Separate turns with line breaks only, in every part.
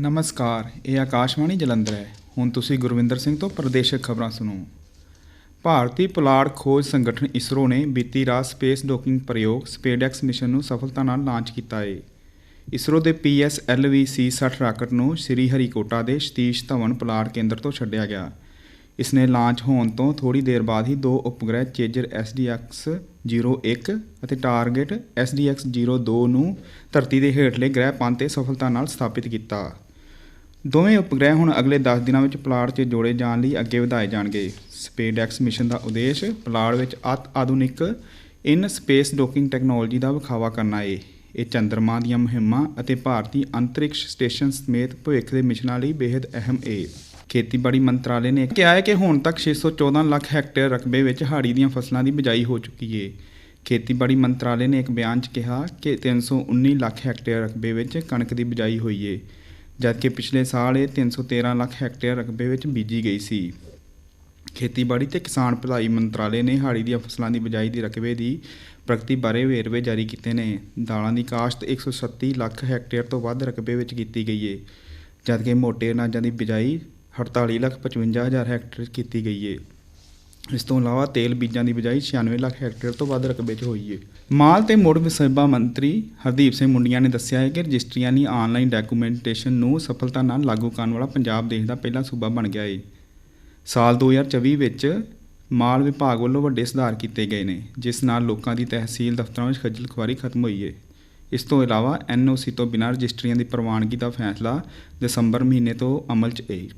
ਨਮਸਕਾਰ, ਇਹ ਆਕਾਸ਼ਵਾਣੀ ਜਲੰਧਰ ਹੈ। ਹੁਣ ਤੁਸੀਂ ਗੁਰਵਿੰਦਰ ਸਿੰਘ ਤੋਂ ਪ੍ਰਦੇਸ਼ਕ ਖਬਰਾਂ ਸੁਣੋ। ਭਾਰਤੀ ਪੁਲਾੜ ਖੋਜ ਸੰਗਠਨ ਇਸਰੋ ਨੇ ਬੀਤੀ ਰਾਤ ਸਪੇਸ ਡੋਕਿੰਗ ਪ੍ਰਯੋਗ ਸਪੇਡਐਕਸ ਮਿਸ਼ਨ ਨੂੰ ਸਫਲਤਾ ਨਾਲ ਲਾਂਚ ਕੀਤਾ ਹੈ ਇਸਰੋ ਦੇ PSLV C60 ਰਾਕਟ ਨੂੰ ਸ੍ਰੀ ਹਰੀਕੋਟਾ ਦੇ ਸਤੀਸ਼ ਧਵਨ ਪੁਲਾੜ ਕੇਂਦਰ ਤੋਂ ਛੱਡਿਆ ਗਿਆ। ਇਸ ਨੇ ਲਾਂਚ ਹੋਣ ਤੋਂ ਥੋੜੀ ਦੇਰ ਬਾਅਦ ਹੀ ਦੋ ਉਪਗ੍ਰਹਿ ਚੇਜਰ SDX 01 ਅਤੇ ਟਾਰਗੇਟ SDX 02 ਨੂੰ ਧਰਤੀ ਦੇ ਹੇਠਲੇ ਗ੍ਰਹਿ ਪੰਨ ਤੇ ਸਫਲਤਾ ਨਾਲ ਸਥਾਪਿਤ ਕੀਤਾ। ਦੋਵੇਂ ਉਪਗ੍ਰਹਿ ਹੁਣ ਅਗਲੇ 10 ਦਿਨਾਂ ਵਿੱਚ ਪੁਲਾੜ 'ਚ ਜੋੜੇ ਜਾਣ ਲਈ ਅੱਗੇ ਵਧਾਏ ਜਾਣਗੇ। ਸਪੇਡਐਕਸ ਮਿਸ਼ਨ ਦਾ ਉਦੇਸ਼ ਪੁਲਾੜ ਵਿੱਚ ਅਤ ਆਧੁਨਿਕ ਇਨ ਸਪੇਸ ਡੋਕਿੰਗ ਟੈਕਨੋਲੋਜੀ ਦਾ ਵਿਖਾਵਾ ਕਰਨਾ ਏ। ਇਹ ਚੰਦਰਮਾ ਦੀਆਂ ਮੁਹਿੰਮਾਂ ਅਤੇ ਭਾਰਤੀ ਅੰਤਰਿਕਸ਼ ਸਟੇਸ਼ਨ ਸਮੇਤ ਭਵਿੱਖ ਦੇ ਮਿਸ਼ਨਾਂ ਲਈ ਬੇहद ਅਹਿਮ ਏ। ਖੇਤੀਬਾੜੀ ਮੰਤਰਾਲੇ ਨੇ ਕਿਹਾ ਹੈ ਕਿ ਹੁਣ ਤੱਕ 614 ਲੱਖ ਹੈਕਟੇਅਰ ਰਕਬੇ ਵਿੱਚ ਹਾੜੀ ਦੀਆਂ ਫਸਲਾਂ ਦੀ ਬਿਜਾਈ ਹੋ ਚੁੱਕੀ ਏ। ਖੇਤੀਬਾੜੀ ਮੰਤਰਾਲੇ ਨੇ ਇੱਕ ਬਿਆਨ 'ਚ ਕਿਹਾ ਕਿ 319 ਲੱਖ ਹੈਕਟੇਅਰ ਰਕਬੇ ਵਿੱਚ ਕਣਕ ਦੀ ਬਿਜਾਈ ਹੋਈ ਏ। ਜਦਕਿ ਪਿਛਲੇ ਸਾਲ ਇਹ 313 ਲੱਖ ਹੈਕਟੇਅਰ ਰਕਬੇ ਵਿੱਚ ਬੀਜੀ ਗਈ ਸੀ। ਖੇਤੀਬਾੜੀ ਤੇ ਕਿਸਾਨ ਭਲਾਈ ਮੰਤਰਾਲੇ ਨੇ ਹਾੜੀ ਦੀਆਂ ਫਸਲਾਂ ਦੀ ਬਿਜਾਈ ਦੀ ਰਕਬੇ ਦੀ ਪ੍ਰਗਤੀ ਬਾਰੇ ਵੇਰਵੇ ਜਾਰੀ ਕੀਤੇ ਨੇ। ਦਾਲਾਂ ਦੀ ਕਾਸ਼ਤ 137 ਲੱਖ ਹੈਕਟੇਅਰ ਤੋਂ ਵੱਧ ਰਕਬੇ ਵਿੱਚ ਕੀਤੀ ਗਈ ਹੈ ਜਦਕਿ ਮੋਟੇ ਅਨਾਜਾਂ ਦੀ ਬਿਜਾਈ 48 ਲੱਖ 55 ਹਜ਼ਾਰ ਹੈਕਟੇਅਰ 'ਚ ਕੀਤੀ ਗਈ ਹੈ ਇਸ ਤੋਂ ਇਲਾਵਾ ਤੇਲ ਬੀਜਾਂ ਦੀ ਬਿਜਾਈ 96 ਲੱਖ ਹੈਕਟੇਅਰ ਤੋਂ ਵੱਧ ਰਕਬੇ 'ਚ ਹੋਈ ਹੈ ਮਾਲ ਤੇ ਮੁੜ ਵਸੇਬਾ ਮੰਤਰੀ ਹਰਦੀਪ ਸਿੰਘ ਮੁੰਡੀਆਂ ਨੇ ਦੱਸਿਆ ਹੈ ਕਿ ਰਜਿਸਟਰੀਆਂ ਦੀ ਆਨਲਾਈਨ ਡਾਕੂਮੈਂਟੇਸ਼ਨ ਨੂੰ ਸਫਲਤਾ ਨਾਲ ਲਾਗੂ ਕਰਨ ਵਾਲਾ ਪੰਜਾਬ ਦੇਸ਼ ਦਾ ਪਹਿਲਾ ਸੂਬਾ ਬਣ ਗਿਆ ਏ। ਸਾਲ 2024 ਵਿੱਚ ਮਾਲ ਵਿਭਾਗ ਵੱਲੋਂ ਵੱਡੇ ਸੁਧਾਰ ਕੀਤੇ ਗਏ ਨੇ, ਜਿਸ ਨਾਲ ਲੋਕਾਂ ਦੀ ਤਹਿਸੀਲ ਦਫ਼ਤਰਾਂ ਵਿੱਚ ਖੱਜਲ ਖੁਆਰੀ ਖਤਮ ਹੋਈ ਹੈ ਇਸ ਤੋਂ ਇਲਾਵਾ ਐਨਓਸੀ ਤੋਂ ਬਿਨਾਂ ਰਜਿਸਟਰੀਆਂ ਦੀ ਪ੍ਰਵਾਨਗੀ ਦਾ ਫੈਸਲਾ ਦਸੰਬਰ ਮਹੀਨੇ ਤੋਂ ਅਮਲ 'ਚ ਏ।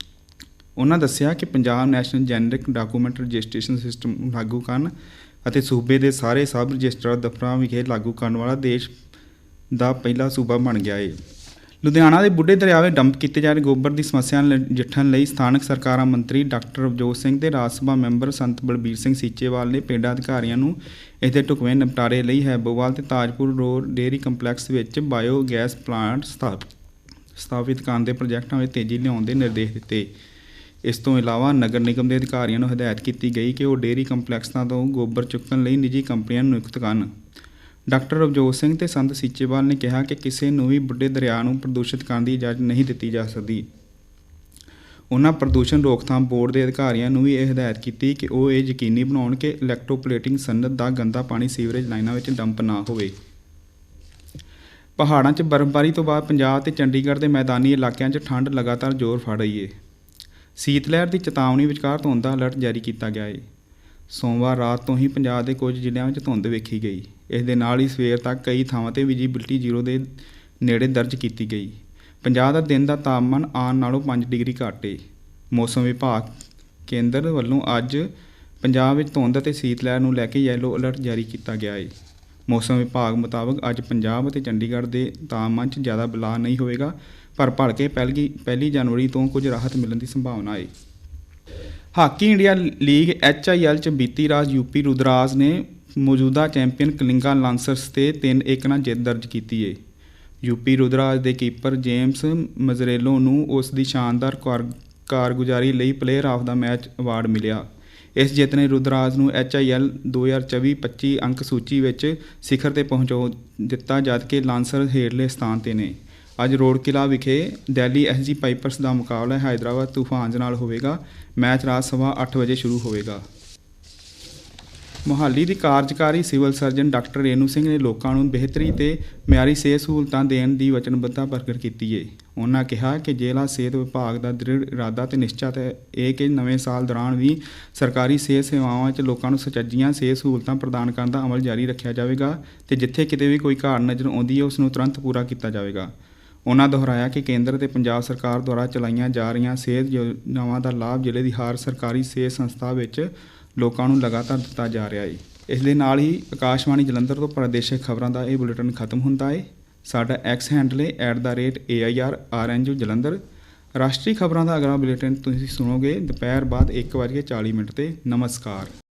ਉਹਨਾਂ ਦੱਸਿਆ ਕਿ Punjab national generic document registration system ਲਾਗੂ ਕਰਨ ਅਤੇ ਸੂਬੇ ਦੇ ਸਾਰੇ ਸਬ ਰਜਿਸਟਰ ਦਫ਼ਤਰਾਂ ਵਿਖੇ ਲਾਗੂ ਕਰਨ ਵਾਲਾ ਦੇਸ਼ ਦਾ ਪਹਿਲਾ ਸੂਬਾ ਬਣ ਗਿਆ ਏ। ਲੁਧਿਆਣਾ ਦੇ ਬੁੱਢੇ ਦਰਿਆਵੇ ਡੰਪ ਕੀਤੇ ਜਾ ਰਹੇ ਗੋਬਰ ਦੀ ਸਮੱਸਿਆ ਨਾਲ ਨਜਿੱਠਣ ਲਈ ਸਥਾਨਕ ਸਰਕਾਰਾਂ ਮੰਤਰੀ ਡਾਕਟਰ ਰਵਜੋਤ ਸਿੰਘ ਤੇ ਰਾਜ ਸਭਾ ਮੈਂਬਰ ਸੰਤ ਬਲਬੀਰ ਸਿੰਘ ਸੀਚੇਵਾਲ ਨੇ ਪਿੰਡ ਅਧਿਕਾਰੀਆਂ ਨੂੰ ਇਸ ਦੇ ਢੁਕਵੇਂ ਨਿਪਟਾਰੇ ਲਈ ਹੈਬੋਵਾਲ ਤੇ ਤਾਜਪੁਰ ਰੋਡ ਡੇਅਰੀ ਕੰਪਲੈਕਸ ਵਿੱਚ ਬਾਇਓ ਗੈਸ ਪਲਾਂਟ ਸਥਾਪਿਤ ਸਥਾਪਿਤ ਕਰਨ ਦੇ ਪ੍ਰੋਜੈਕਟਾਂ ਵਿੱਚ ਤੇਜ਼ੀ ਲਿਆਉਣ ਦੇ ਨਿਰਦੇਸ਼ ਦਿੱਤੇ। ਇਸ ਤੋਂ ਇਲਾਵਾ ਨਗਰ ਨਿਗਮ ਦੇ ਅਧਿਕਾਰੀਆਂ ਨੂੰ ਹਦਾਇਤ ਕੀਤੀ ਗਈ ਕਿ ਉਹ ਡੇਅਰੀ ਕੰਪਲੈਕਸਾਂ ਤੋਂ ਗੋਬਰ ਚੁੱਕਣ ਲਈ ਨਿੱਜੀ ਕੰਪਨੀਆਂ ਨੂੰ ਨਿਯੁਕਤ ਕਰਨ। ਡਾਕਟਰ ਰਵਜੋਤ ਸਿੰਘ ਤੇ ਸੰਤ ਸੀਚੇਵਾਲ ਨੇ ਕਿਹਾ ਕਿ ਕਿਸੇ ਨੂੰ ਵੀ ਬੁੱਢੇ ਦਰਿਆ ਨੂੰ ਪ੍ਰਦੂਸ਼ਿਤ ਕਰਨ ਦੀ ਇਜਾਜ਼ਤ ਨਹੀਂ ਦਿੱਤੀ ਜਾ ਸਕਦੀ। ਉਹਨਾਂ ਪ੍ਰਦੂਸ਼ਣ ਰੋਕਥਾਮ ਬੋਰਡ ਦੇ ਅਧਿਕਾਰੀਆਂ ਨੂੰ ਵੀ ਇਹ ਹਦਾਇਤ ਕੀਤੀ ਕਿ ਉਹ ਇਹ ਯਕੀਨੀ ਬਣਾਉਣ ਕਿ ਇਲੈਕਟ੍ਰੋਪਲੇਟਿੰਗ ਸਨਅਤ ਦਾ ਗੰਦਾ ਪਾਣੀ ਸੀਵਰੇਜ ਲਾਈਨਾਂ ਵਿੱਚ ਡੰਪ ਨਾ ਹੋਵੇ। ਪਹਾੜਾਂ 'ਚ ਬਰਫ਼ਬਾਰੀ ਤੋਂ ਬਾਅਦ ਪੰਜਾਬ ਤੇ ਚੰਡੀਗੜ੍ਹ ਦੇ ਮੈਦਾਨੀ ਇਲਾਕਿਆਂ 'ਚ ਠੰਡ ਲਗਾਤਾਰ ਜ਼ੋਰ ਫੜ ਰਹੀ ਹੈ ਸੀਤ ਲਹਿਰ ਦੀ ਚੇਤਾਵਨੀ ਵਿਚਕਾਰ ਧੁੰਦ ਦਾ ਅਲਰਟ ਜਾਰੀ ਕੀਤਾ ਗਿਆ ਹੈ ਸੋਮਵਾਰ ਰਾਤ ਤੋਂ ਹੀ ਪੰਜਾਬ ਦੇ ਕੁਝ ਜ਼ਿਲ੍ਹਿਆਂ ਵਿੱਚ ਧੁੰਦ ਵੇਖੀ ਗਈ। ਇਸ ਦੇ ਨਾਲ ਹੀ ਸਵੇਰ ਤੱਕ ਕਈ ਥਾਵਾਂ ਤੇ ਵਿਜੀਬਿਲਟੀ ਜ਼ੀਰੋ ਦੇ ਨੇੜੇ ਦਰਜ ਕੀਤੀ ਗਈ। ਪੰਜਾਬ ਦਾ ਦਿਨ ਦਾ ਤਾਪਮਾਨ ਆਮ ਨਾਲੋਂ 5 ਡਿਗਰੀ ਘੱਟ ਏ। ਮੌਸਮ ਵਿਭਾਗ ਕੇਂਦਰ ਵੱਲੋਂ ਅੱਜ ਪੰਜਾਬ ਵਿੱਚ ਧੁੰਦ ਅਤੇ ਸੀਤ ਲਹਿਰ ਨੂੰ ਲੈ ਕੇ ਯੈਲੋ ਅਲਰਟ ਜਾਰੀ ਕੀਤਾ ਗਿਆ ਏ। ਮੌਸਮ ਵਿਭਾਗ ਮੁਤਾਬਕ ਅੱਜ ਪੰਜਾਬ ਅਤੇ ਚੰਡੀਗੜ੍ਹ ਦੇ ਤਾਪਮਾਨ 'ਚ ਜ਼ਿਆਦਾ ਬਦਲਾਅ ਨਹੀਂ ਹੋਵੇਗਾ। ਭਰ ਪਰ ਭਲਕੇ ਪਹਿਲੀ ਪਹਿਲੀ ਜਨਵਰੀ ਤੋਂ ਕੁਝ ਰਾਹਤ ਮਿਲਣ ਦੀ ਸੰਭਾਵਨਾ ਹੈ ਹਾਕੀ ਇੰਡੀਆ ਲੀਗ ਐਚਆਈਐਲ ਚ ਬੀਤੀ ਰਾਜ ਯੂਪੀ ਰੁਦਰਾਜ ਨੇ ਮੌਜੂਦਾ ਚੈਂਪੀਅਨ ਕਲਿੰਗਾ ਲਾਂਸਰਸ ਤੇ 3-1 ਨਾਲ ਜਿੱਤ ਦਰਜ ਕੀਤੀ ਏ। ਯੂਪੀ ਰੁਦਰਾਜ ਦੇ ਕੀਪਰ ਜੇਮਸ ਮਜ਼ਰੇਲੋ ਨੂੰ ਉਸ ਦੀ ਸ਼ਾਨਦਾਰ ਕਾਰਗੁਜ਼ਾਰੀ ਲਈ player of the match award ਮਿਲਿਆ। ਇਸ ਜਿੱਤ ਨੇ ਰੁਦਰਾਜ ਨੂੰ ਐਚਆਈਐਲ 2024-25 ਅੰਕ ਸੂਚੀ ਵਿੱਚ ਸਿਖਰ ਤੇ ਪਹੁੰਚਾ ਦਿੱਤਾ, ਜਦਕਿ ਲਾਂਸਰ ਹੇਠਲੇ ਸਥਾਨ ਤੇ ਨੇ। ਅੱਜ ਰੋਡ ਕਿਲਾ ਵਿਖੇ ਦਿੱਲੀ ਐਸਜੀ ਪਾਈਪਰਸ ਦਾ ਮੁਕਾਬਲਾ ਹੈਦਰਾਬਾਦ ਤੂਫਾਨਜ਼ ਨਾਲ ਹੋਵੇਗਾ। ਮੈਚ ਰਾਤ ਸਵਾ 8 ਵਜੇ ਸ਼ੁਰੂ ਹੋਵੇਗਾ। ਮੁਹਾਲੀ ਦੀ ਕਾਰਜਕਾਰੀ civil surgeon doctor Renu Singh ਨੇ ਲੋਕਾਂ ਨੂੰ ਬਿਹਤਰੀ ਤੇ ਮਿਆਰੀ ਸਿਹਤ ਸਹੂਲਤਾਂ ਦੇਣ ਦੀ ਵਚਨਬੱਧਤਾ ਪ੍ਰਗਟ ਕੀਤੀ ਹੈ ਉਹਨਾਂ ਕਿਹਾ ਕਿ ਜ਼ਿਲ੍ਹਾ ਸਿਹਤ ਵਿਭਾਗ ਦਾ ਦ੍ਰਿੜ ਇਰਾਦਾ ਤੇ ਨਿਸ਼ਚਤ ਹੈ ਇਹ ਕਿ ਨਵੇਂ ਸਾਲ ਦੌਰਾਨ ਵੀ ਸਰਕਾਰੀ ਸਿਹਤ ਸੇਵਾਵਾਂ 'ਚ ਲੋਕਾਂ ਨੂੰ ਸੁਚੱਜੀਆਂ ਸਿਹਤ ਸਹੂਲਤਾਂ ਪ੍ਰਦਾਨ ਕਰਨ ਦਾ ਅਮਲ ਜਾਰੀ ਰੱਖਿਆ ਜਾਵੇਗਾ ਤੇ ਜਿੱਥੇ ਕਿਤੇ ਵੀ ਕੋਈ ਘਾਟ ਨਜ਼ਰ ਆਉਂਦੀ ਹੈ, ਉਸ ਨੂੰ ਤੁਰੰਤ ਪੂਰਾ ਕੀਤਾ ਜਾਵੇਗਾ। ਉਹਨਾਂ ਦੁਹਰਾਇਆ ਕਿ ਕੇਂਦਰ ਤੇ ਪੰਜਾਬ ਸਰਕਾਰ ਦੁਆਰਾ ਚਲਾਈਆਂ ਜਾ ਰਹੀਆਂ ਸਿਹਤ ਯੋਜਨਾਵਾਂ ਦਾ ਲਾਭ ਜ਼ਿਲ੍ਹੇ ਦੀ ਹਰ ਸਰਕਾਰੀ ਸਿਹਤ ਸੰਸਥਾ ਵਿੱਚ ਲੋਕਾਂ ਨੂੰ ਲਗਾਤਾਰ ਦਿੱਤਾ ਜਾ ਰਿਹਾ ਹੈ ਇਸ ਦੇ ਨਾਲ ਹੀ ਆਕਾਸ਼ਵਾਣੀ ਜਲੰਧਰ ਤੋਂ ਪ੍ਰਾਦੇਸ਼ਿਕ ਖਬਰਾਂ ਦਾ ਇਹ ਬੁਲੇਟਿਨ ਖਤਮ ਹੁੰਦਾ ਹੈ ਸਾਡਾ ਐਕਸ ਹੈਂਡਲ ਹੈ @airrnu ਜਲੰਧਰ। ਰਾਸ਼ਟਰੀ ਖਬਰਾਂ ਦਾ ਅਗਲਾ ਬੁਲੇਟਿਨ ਤੁਸੀਂ ਸੁਣੋਗੇ ਦੁਪਹਿਰ ਬਾਅਦ 1:40 ਮਿੰਟ ਤੇ। ਨਮਸਕਾਰ।